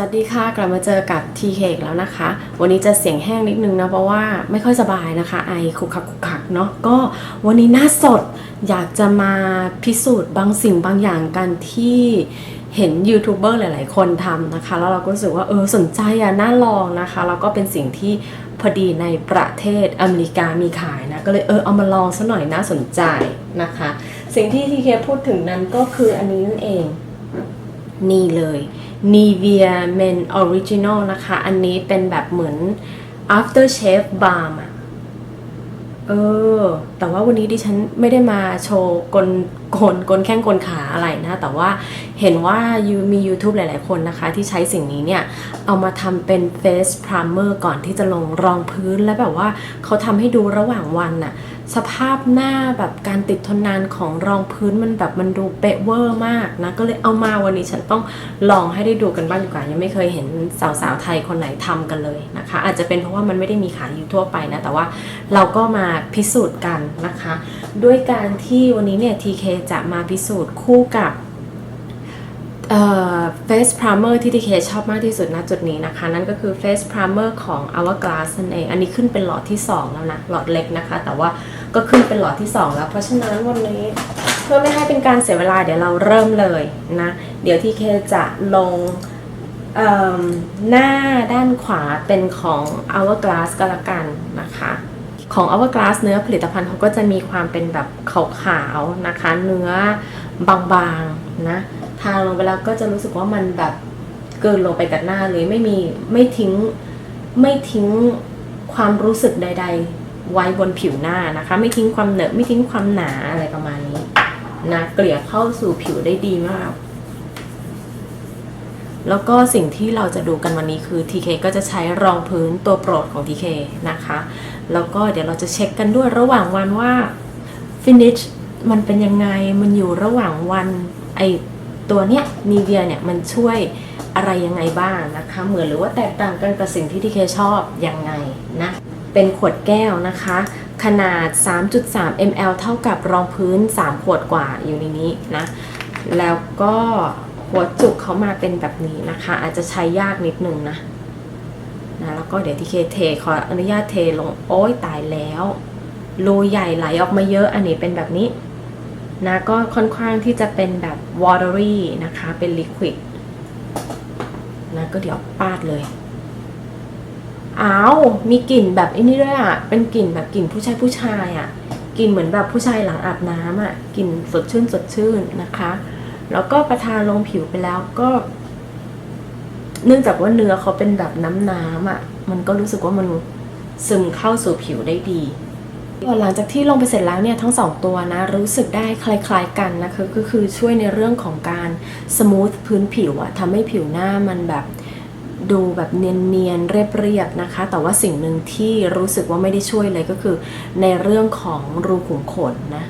วัสดีค่ะ กลับมาเจอกับ TK อีกแล้วนะคะ วันนี้จะเสียงแห้งนิดนึงนะ เพราะว่าไม่ค่อยสบายนะคะ ไอคุกคักคุกคักเนาะก็วันนี้หน้าสดอยากจะมาพิสูจน์บางสิ่งบางอย่างกันที่เห็นยูทูบเบอร์หลาย ๆ คนทำนะคะ แล้วเราก็รู้สึกว่าเออสนใจอะน่าลองนะคะ แล้วก็เป็นสิ่งที่พอดีในประเทศอเมริกามีขายนะ ก็เลยเออเอามาลองซะหน่อยน่าสนใจนะคะ สิ่งที่ TK พูดถึงนั้นก็คืออันนี้นั่นเอง นี่เลย Nivea Men Original นะคะ อันนี้เป็นแบบเหมือน after shave balm อะเออ แต่ว่าวันนี้ดิฉันไม่ได้มาโชว์กลกลกลแข้งกลขาอะไรนะ แต่ว่าเห็นว่ายูมี YouTube หลาย ๆ คนนะคะ ที่ใช้สิ่งนี้เนี่ย เอามาทำเป็น face primer ก่อนที่จะลงรองพื้นแล้วแบบว่าเขาทำให้ดูระหว่างวันน่ะ สภาพหน้าแบบการติดทนนานของรองพื้นมันแบบมันดูเป๊ะเวอร์มากนะ ก็เลยเอามาวันนี้ฉันต้องลองให้ได้ดูกันบ้างดีกว่า ยังไม่เคยเห็นสาวๆไทยคนไหนทำกันเลยนะคะ อาจจะเป็นเพราะว่ามันไม่ได้มีขายอยู่ทั่วไปนะ แต่ว่าเราก็มาพิสูจน์กันนะคะ ด้วยการที่วันนี้เนี่ย TK จะมาพิสูจน์คู่กับเอ่อ face primer ที่ TK ชอบมากที่สุดณจุดนี้นะคะ นั่นก็คือ face primer ของ Hourglass นั่นเอง อันนี้ขึ้นเป็นหลอดที่ 2 แล้วนะ หลอดเล็กนะคะ แต่ว่า ก็ขึ้นเป็นหลอดที่ 2 แล้ว เพราะฉะนั้นวันนี้เพื่อไม่ให้เป็นการเสียเวลาเดี๋ยวเราเริ่มเลยนะ เดี๋ยว TK จะลงหน้าด้านขวาเป็นของ Hourglass ก็แล้วกันนะคะของ Hourglass เนื้อผลิตภัณฑ์เขาก็จะมีความเป็นแบบขาวๆนะคะ เนื้อบางๆนะทาลงไปแล้วก็จะรู้สึกว่ามันแบบเกินลงไปกับหน้าเลยไม่มีไม่ทิ้งไม่ทิ้งความรู้สึกใด ๆ ไว้บนผิวหน้านะคะ ไม่ทิ้งความเหนอะไม่ทิ้งความหนาอะไรประมาณนี้นะเกลี่ยเข้าสู่ผิวได้ดีมาก แล้วก็สิ่งที่เราจะดูกันวันนี้คือ TK ก็จะใช้รองพื้นตัวโปรดของ TK นะคะ แล้วก็เดี๋ยวเราจะเช็คกันด้วยระหว่างวันว่า finish มันเป็นยังไงมันอยู่ระหว่างวันไอตัวเนี้ยนีเวียเนี่ยมันช่วยอะไรยังไงบ้างนะคะ เหมือนหรือว่าแตกต่างกันกับสิ่งที่ทีเคชอบยังไงนะ เป็นขวดแก้วนะคะ ขนาด 3.3 ml เท่ากับรองพื้น 3 ขวดกว่าอยู่ในนี้นะ แล้วก็หัวจุกเขามาเป็นแบบนี้นะคะ อาจจะใช้ยากนิดนึงนะนะแล้วก็เดี๋ยวทีเคเทขออนุญาตเทลงโอ้ยตายแล้วรูใหญ่ไหลออกมาเยอะอันนี้เป็นแบบนี้นะก็ค่อนข้างที่จะเป็นแบบ watery นะคะ เป็น liquid นะก็เดี๋ยวปาดเลย อ้าวมีกลิ่นแบบไอ้นี่ด้วยอะ เป็นกลิ่นแบบกลิ่นผู้ชายผู้ชายอะกลิ่นเหมือนแบบผู้ชายหลังอาบน้ำอะกลิ่นสดชื่นสดชื่นนะคะ แล้วก็ประทานลงผิวไปแล้วก็ เนื่องจากว่าเนื้อเขาเป็นแบบน้ำน้ำอะ มันก็รู้สึกว่ามันซึมเข้าสู่ผิวได้ดีหลังจากที่ลงไปเสร็จแล้วเนี่ยทั้งสองตัวนะ รู้สึกได้คล้าย ๆกันนะคะก็คือช่วยในเรื่องของการสมูทพื้นผิวอะทำให้ผิวหน้ามันแบบ ดูแบบเนียนๆเรียบๆนะคะ แต่ว่าสิ่งหนึ่งที่รู้สึกว่าไม่ได้ช่วยเลยก็คือ ในเรื่องของรูขุมขนนะ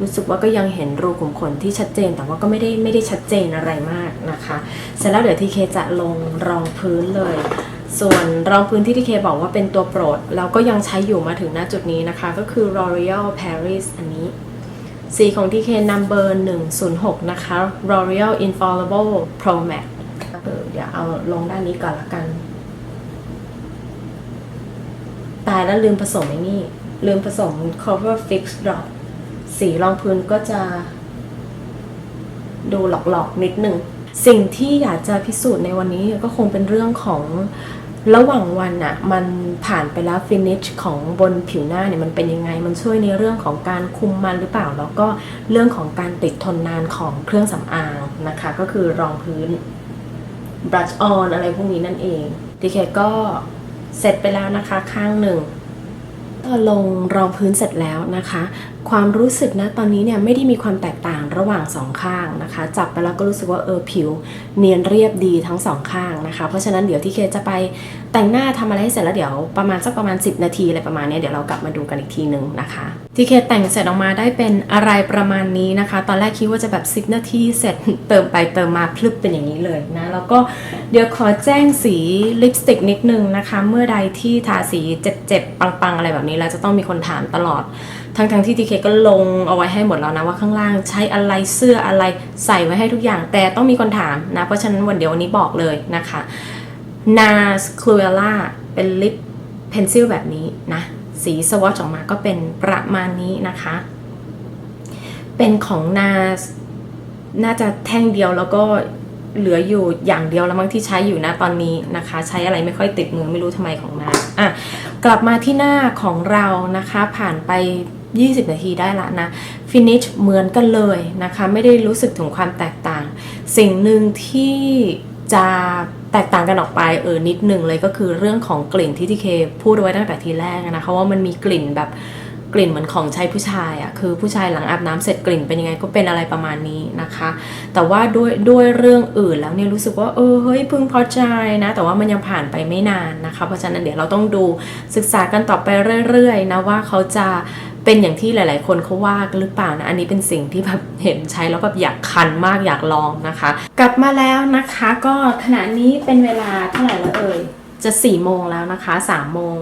รู้สึกว่าก็ยังเห็นรูขุมขนที่ชัดเจน แต่ว่าก็ไม่ได้ไม่ได้ชัดเจนอะไรมากนะคะ เสร็จแล้วเดี๋ยวทีเคจะลงรองพื้นเลย ส่วนรองพื้นที่ทีเคบอกว่าเป็นตัวโปรด เราก็ยังใช้อยู่มาถึงณจุดนี้นะคะ ก็คือ L'Oreal Paris อันนี้ สีของ TK number 106 นะคะ L'Oreal Infallible Pro Matte เออเดี๋ยวเอาลงด้านนี้ก่อนละกัน ตายแล้วลืมผสมไอ้นี่ ลืมผสม Cover Fix Drop สีรองพื้นก็จะ ดูหลอกๆนิดหนึ่ง สิ่งที่อยากจะพิสูจน์ในวันนี้ก็คงเป็นเรื่องของระหว่างวันอะมันผ่านไปแล้วฟินิชของบนผิวหน้าเนี่ยมันเป็นยังไง มันช่วยในเรื่องของการคุมมันหรือเปล่า แล้วก็เรื่องของการติดทนนานของเครื่องสำอางนะคะ ก็คือรองพื้น brush on อะไรพวกนี้นั่นเองดีเคก็เสร็จไปแล้วนะคะข้างหนึ่ง ก็ลงรองพื้นเสร็จแล้วนะคะ ความรู้สึกนะตอนนี้เนี่ยไม่ได้มีความแตกต่างระหว่างสองข้างนะคะ จับไปแล้วก็รู้สึกว่าเออผิว เนียนเรียบดีทั้งสองข้างนะคะ เพราะฉะนั้นเดี๋ยวที่เคจะไปแต่งหน้าทำอะไรให้เสร็จแล้วเดี๋ยวประมาณสักประมาณ 10 นาทีอะไรประมาณนี้เดี๋ยวเรากลับมาดูกันอีกทีนึงนะคะที่เคแต่งเสร็จออกมาได้เป็นอะไรประมาณนี้นะคะ ตอนแรกคิดว่าจะแบบ 10 นาทีเสร็จเติมไปเติมมาพลึบเป็นอย่างนี้เลยนะแล้วก็ เดี๋ยวขอแจ้งสีลิปสติกนิดนึงนะคะ เมื่อใดที่ทาสีเจ็บๆปังๆ อะไรแบบนี้แล้วจะต้องมีคนถามตลอด ทั้งๆที่ทีเคก็ลงเอาไว้ให้หมดแล้วนะว่าข้างล่างใช้อะไรเสื้ออะไรใส่ไว้ให้ทุกอย่าง แต่ต้องมีคนถามนะ เพราะฉะนั้นวันเดียววันนี้บอกเลยนะคะ NARS Cruella เป็นลิปเพนซิลแบบนี้นะ สีสวอชออกมาก็เป็นประมาณนี้นะคะ เป็นของ NARS น่าจะแท่งเดียวแล้วก็ เหลืออยู่อย่างเดียวแล้วมั้งที่ใช้อยู่นะตอนนี้นะคะ ใช้อะไรไม่ค่อยติดมือไม่รู้ทำไมของนาอะกลับมาที่หน้าของเรานะคะ ผ่านไป 20 นาทีได้ละนะฟินิชเหมือนกันเลยนะคะ ไม่ได้รู้สึกถึงความแตกต่าง สิ่งหนึ่งที่จะแตกต่างกันออกไปเออนิดหนึ่งเลยก็คือเรื่องของกลิ่นที่ทีเคพูดไว้ตั้งแต่ทีแรกนะคะว่ามันมีกลิ่นแบบ กลิ่นเหมือนของใช้ผู้ชายอะ่ะคือผู้ชายหลังอาบน้ำเสร็จกลิ่นเป็นยังไงก็เป็นอะไรประมาณนี้นะคะ แต่ว่าด้วยด้วยเรื่องอื่นแล้วเนี่ยรู้สึกว่าเออเฮ้ยพึงพอใจนะ แต่ว่ามันยังผ่านไปไม่นานนะคะ เพราะฉะนั้นเดี๋ยวเราต้องดูศึกษากันต่อไปเรื่อยๆนะว่าเขาจะเป็นอย่างที่หลาย ๆ คนเขาว่าหรือเปล่านะ อันนี้เป็นสิ่งที่แบบเห็นใช้แล้วแบบอยากคันมากอยากลองนะคะ กลับมาแล้วนะคะ ก็ขณะนี้เป็นเวลาเท่าไหร่แล้วเอ่ยจะ4โมงแล้วนะคะ3โมง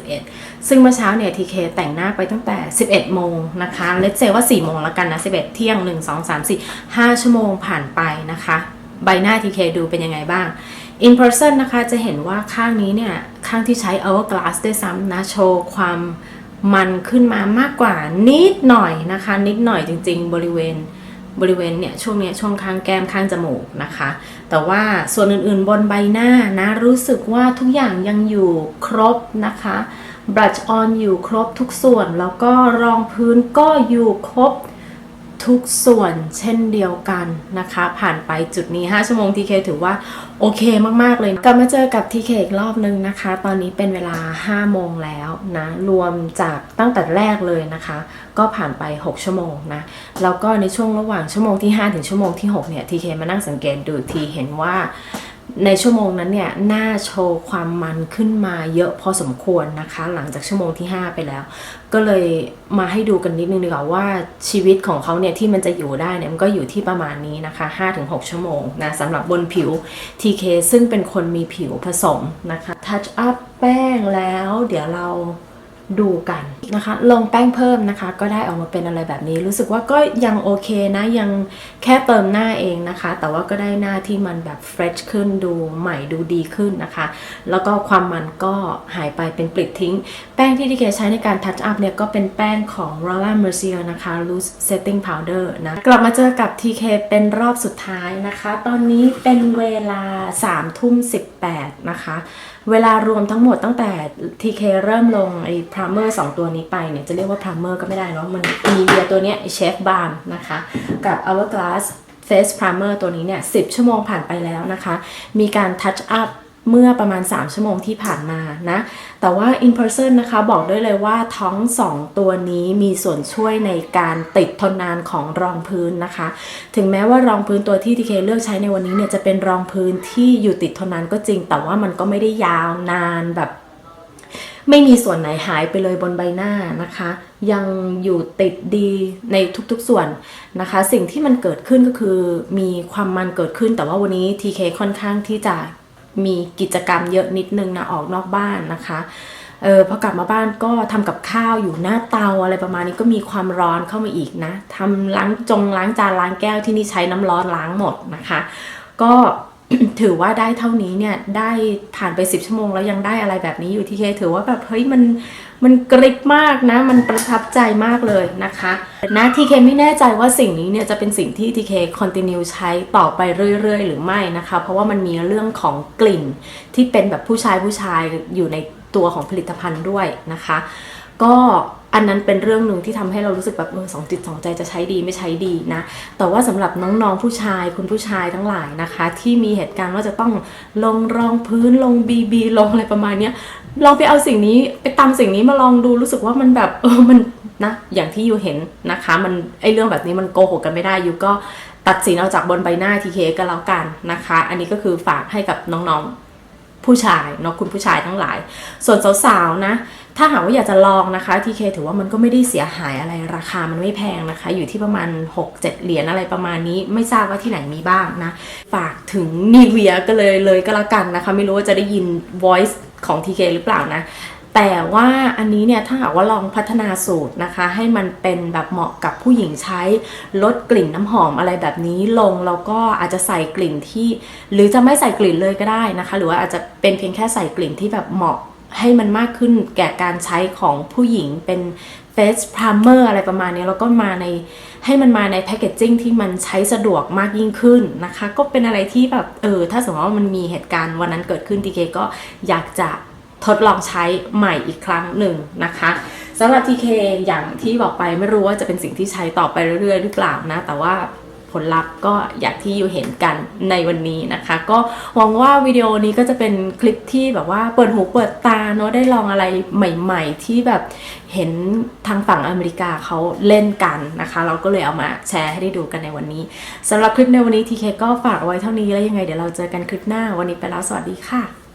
51 ซึ่งเมื่อเช้าเนี่ยทีเคแต่งหน้าไปตั้งแต่ 11 โมงนะคะเลตเซว่า 4 โมงแล้วกันนะ 11 เที่ยง 1 2 3 4 5 ชั่วโมงผ่านไปนะคะ ใบหน้าทีเคดูเป็นยังไงบ้าง in person นะคะจะเห็นว่าข้างนี้เนี่ย ข้างที่ใช้ hourglass ด้วยซ้ำนะ โชว์ความมันขึ้นมามากกว่านิดหน่อยนะคะ นิดหน่อยจริง ๆ บริเวณบริเวณเนี่ยช่วงเนี้ยช่วงข้างแก้มข้างจมูกนะคะ แต่ว่าส่วนอื่นๆบนใบหน้านะ รู้สึกว่าทุกอย่างยังอยู่ครบนะคะ brush on อยู่ครบทุกส่วน แล้วก็รองพื้นก็อยู่ครบทุกส่วนเช่นเดียวกันนะคะ ผ่านไปจุดนี้ 5 ชั่วโมง TK ถือว่า โอเคมาก ๆ เลยกลับมาเจอกับ TK อีกรอบนึงนะคะ ตอนนี้เป็นเวลา 5 โมงแล้วนะ รวมจากตั้งแต่แรกเลยนะคะ ก็ผ่านไป 6 ชั่วโมงนะ แล้วก็ในช่วงระหว่างชั่วโมงที่ 5 ถึงชั่วโมงที่ 6 เนี่ย TK มานั่งสังเกตดูทีเห็นว่า ในชั่วโมงนั้นเนี่ยหน้าโชว์ความมันขึ้นมาเยอะพอสมควรนะคะ หลังจากชั่วโมงที่ 5 ไปแล้ว ก็เลยมาให้ดูกันนิดนึงดีกว่าว่าชีวิตของเขาเนี่ยที่มันจะอยู่ได้เนี่ยมันก็อยู่ที่ประมาณนี้นะคะ 5-6 ชั่วโมงนะสำหรับบนผิว TK ซึ่งเป็นคนมีผิวผสมนะคะ Touch up แป้งแล้ว เดี๋ยวเรา ดูกันนะคะ ลงแป้งเพิ่มนะคะ ก็ได้ออกมาเป็นอะไรแบบนี้ รู้สึกว่าก็ยังโอเคนะ ยังแค่เติมหน้าเองนะคะ แต่ว่าก็ได้หน้าที่มันแบบเฟรชขึ้นดูใหม่ดูดีขึ้นนะคะ แล้วก็ความมันก็หายไปเป็นปลิดทิ้ง แป้งที่ทีเคใช้ในการทัชอัพเนี่ย ก็เป็นแป้งของ r o l a Mercier นะคะ Loose Setting Powder นะ กลับมาเจอกับ TK เป็นรอบสุดท้ายนะคะ ตอนนี้เป็นเวลา3ทุ่ม18นะคะ เวลารวมทั้งหมดตั้งแต่ TK เริ่มลงไอ้พรามเมอร์สองตัวนี้ไปเนี่ย จะเรียกว่าพรามเมอร์ก็ไม่ได้เนาะมันมีเบียตัวเนี้ยเชฟบาร์มนะคะ กับ Hourglass Face Primer ตัวนี้เนี่ย 10 ชั่วโมงผ่านไปแล้วนะคะ มีการ touch up เมื่อประมาณ 3 ชั่วโมงที่ผ่านมานะ แต่ว่า in person นะคะบอกได้เลยว่าท้อง 2 ตัวนี้มีส่วนช่วยในการติดทนนานของรองพื้นนะคะ ถึงแม้ว่ารองพื้นตัวที่ทีเคเลือกใช้ในวันนี้เนี่ยจะเป็นรองพื้นที่อยู่ติดทนนานก็จริง แต่ว่ามันก็ไม่ได้ยาวนานแบบไม่มีส่วนไหนหายไปเลยบนใบหน้านะคะ ยังอยู่ติดดีในทุกๆส่วนนะคะ สิ่งที่มันเกิดขึ้นก็คือมีความมันเกิดขึ้นแต่ว่าวันนี้ TK ค่อนข้างที่จะ มีกิจกรรมเยอะนิดนึงนะออกนอกบ้านนะคะเออพอกลับมาบ้านก็ทำกับข้าวอยู่หน้าเตาอะไรประมาณนี้ก็มีความร้อนเข้ามาอีกนะทำล้างจงล้างจานล้างแก้วที่นี่ใช้น้ำร้อนล้างหมดนะคะ ก็ ถือว่าได้เท่านี้เนี่ยได้ผ่านไป 10 ชั่วโมงแล้วยังได้อะไรแบบนี้อยู่ที่เคถือว่าแบบเฮ้ยมันมันกริบมากนะ มันประทับใจมากเลยนะคะนะทีเคไม่แน่ใจว่าสิ่งนี้เนี่ยจะเป็นสิ่งที่ทีเคคอนติเนียใช้ต่อไปเรื่อยๆ หรือไม่นะคะ เพราะว่ามันมีเรื่องของกลิ่นที่เป็นแบบผู้ชายผู้ชายอยู่ในตัวของผลิตภัณฑ์ด้วยนะคะ ก็ อันนั้นเป็นเรื่องหนึ่งที่ทำให้เรารู้สึกแบบเออสองจิตสองใจจะใช้ดีไม่ใช้ดีนะ แต่ว่าสำหรับน้องๆผู้ชายคุณผู้ชายทั้งหลายนะคะ ที่มีเหตุการณ์ว่าจะต้องลงรองพื้นลงบีบีลงอะไรประมาณเนี้ยลองไปเอาสิ่งนี้ไปตามสิ่งนี้มาลองดูรู้สึกว่ามันแบบเออมันนะอย่างที่ยูเห็นนะคะ มันไอเรื่องแบบนี้มันโกหกกันไม่ได้ยูก็ตัดสินเอาจากบนใบหน้าทีเคก็แล้วกันนะคะ อันนี้ก็คือฝากให้กับน้องๆ ผู้ชายเนาะคุณผู้ชายทั้งหลาย ส่วนสาวๆนะ ถ้าหากว่าอยากจะลองนะคะทีเคถือว่ามันก็ไม่ได้เสียหายอะไรราคามันไม่แพงนะคะ อยู่ที่ประมาณ 6-7 เหรียญอะไรประมาณนี้ ไม่ทราบว่าที่ไหนมีบ้างนะ ฝากถึงนีเวียก็เลยเลยก็แล้วกันนะคะ ไม่รู้ว่าจะได้ยิน voice ของ TK หรือเปล่านะ แต่ว่าอันนี้เนี่ยถ้าหากว่าลองพัฒนาสูตรนะคะ ให้มันเป็นแบบเหมาะกับผู้หญิงใช้ ลดกลิ่นน้ำหอมอะไรแบบนี้ลงแล้วก็อาจจะใส่กลิ่นที่ หรือจะไม่ใส่กลิ่นเลยก็ได้นะคะ หรือว่าอาจจะเป็นเพียงแค่ใส่กลิ่นที่แบบเหมาะให้มันมากขึ้นแก่การใช้ของผู้หญิงเป็น face primer อะไรประมาณนี้แล้วก็มาในให้มันมาในแพคเกจจิ้งที่มันใช้สะดวกมากยิ่งขึ้นนะคะ ก็เป็นอะไรที่แบบเออถ้าสมมติว่ามันมีเหตุการณ์วันนั้นเกิดขึ้นทีเคก็อยากจะ ทดลองใช้ใหม่อีกครั้งหนึ่งนะคะสำหรับ TK อย่างที่บอกไปไม่รู้ว่าจะเป็นสิ่งที่ใช้ต่อไปเรื่อยๆ หรือเปล่านะ แต่ว่าผลลัพธ์ก็อย่างที่อยู่เห็นกันในวันนี้นะคะ ก็หวังว่าวิดีโอนี้ก็จะเป็นคลิปที่แบบว่าเปิดหูเปิดตาเนาะได้ลองอะไรใหม่ ๆ ที่แบบเห็นทางฝั่งอเมริกาเขาเล่นกันนะคะ เราก็เลยเอามาแชร์ให้ได้ดูกันในวันนี้สำหรับคลิปในวันนี้ TK ก็ฝากไว้เท่านี้แล้วยังไงเดี๋ยวเราเจอกันคลิปหน้าวันนี้ไปแล้วสวัสดีค่ะ